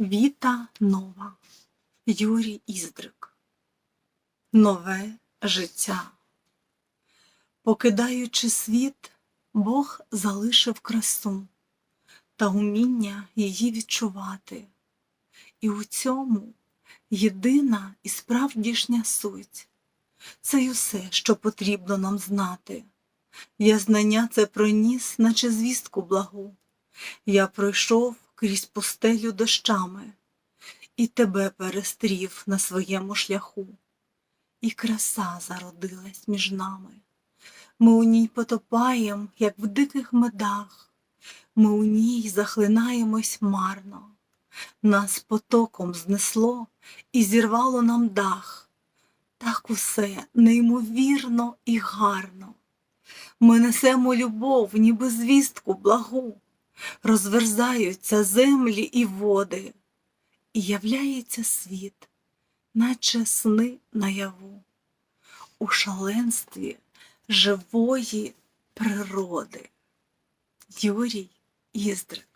Віта нова. Юрій Іздрик. Нове життя. Покидаючи світ, Бог залишив красу та уміння її відчувати. І у цьому єдина і справдішня суть. Це й усе, що потрібно нам знати. Я знання це проніс, наче звістку благу. Я пройшов крізь пустелю дощами, і тебе перестрів на своєму шляху, і краса зародилась між нами. Ми у ній потопаєм, як в диких медах, ми у ній захлинаємось марно. Нас потоком знесло і зірвало нам дах. Так усе неймовірно і гарно. Ми несемо любов, ніби звістку благу, розверзаються землі і води, і являється світ, наче сни наяву, у шаленстві живої природи. Юрій Іздрик